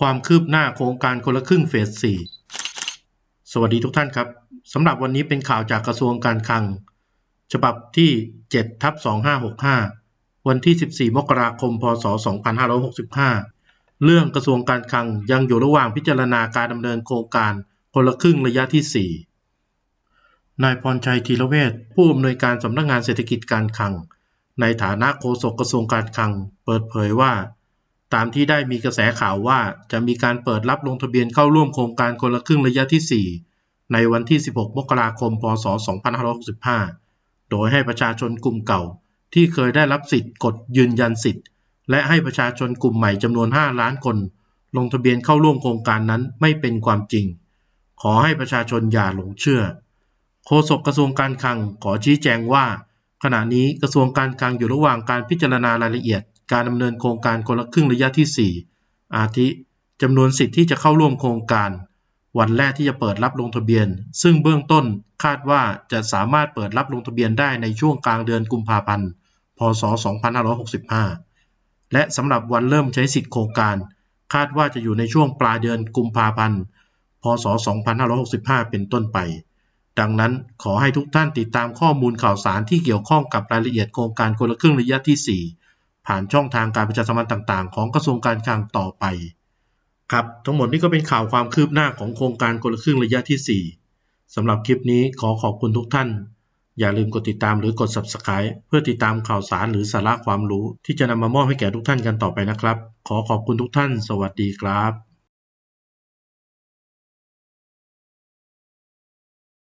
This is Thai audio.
ความคืบหน้าโครงการคนละครึ่งเฟส 4 สวัสดีทุกท่านครับสำหรับวันนี้เป็นข่าวจากกระทรวงการคลัง ฉบับที่7ทับ2565 วันที่ 14 มกราคม พศ 2565 เรื่องกระทรวงการคลังยังอยู่ระหว่างพิจารณาการดำเนินโครงการคนละครึ่งระยะที่ 4 นายพรชัยธีรเวชผู้อำนวยการสำนักงานเศรษฐกิจการคลัง ในฐานะโฆษกกระทรวงการคลัง เปิดเผยว่า ตามที่ได้มีกระแสข่าวว่าจะมีการเปิดรับลงทะเบียนเข้าร่วมโครงการคนละครึ่งระยะที่ 4 ในวันที่ 16 มกราคม พศ 2565 โดยให้ประชาชนกลุ่มเก่า ที่เคยได้รับสิทธิ์กดยืนยันสิทธิ์ และให้ประชาชนกลุ่มใหม่จำนวน 5 ล้านคน ลงทะเบียนเข้าร่วมโครงการนั้นไม่เป็นความจริง ขอให้ประชาชนอย่าหลงเชื่อ โฆษกกระทรวงการคลังขอชี้แจงว่า ขณะนี้กระทรวงการคลังอยู่ระหว่างการพิจารณารายละเอียด การดำเนินโครงการคนละครึ่งระยะที่ 4 อาทิจำนวนสิทธิ์ที่จะเข้าร่วมโครงการ วันแรกที่จะเปิดรับลงทะเบียน ซึ่งเบื้องต้นคาดว่าจะสามารถเปิดรับลงทะเบียนได้ในช่วงกลางเดือนกุมภาพันธ์ พศ 2565 และสำหรับวันเริ่มใช้สิทธิโครงการ คาดว่าจะอยู่ในช่วงปลายเดือนกุมภาพันธ์ พศ 2565 เป็นต้นไป ดังนั้นขอให้ทุกท่านติดตามข้อมูลข่าวสารที่เกี่ยวข้องกับรายละเอียดโครงการคนละครึ่งระยะที่ 4 ผ่านช่องทางการประชาสัมพันธ์ต่าง ๆ ของกระทรวงการคลังต่อไปครับทั้งหมดนี้ก็เป็นข่าวความคืบหน้าของโครงการคนละครึ่งระยะที่ 4สำหรับคลิปนี้ขอขอบคุณทุกท่าน อย่าลืมกดติดตามหรือกด Subscribe เพื่อติดตามข่าวสารหรือสาระความรู้ที่จะนำมามอบให้แก่ทุกท่านกันต่อไปนะครับ ขอขอบคุณทุกท่าน สวัสดีครับ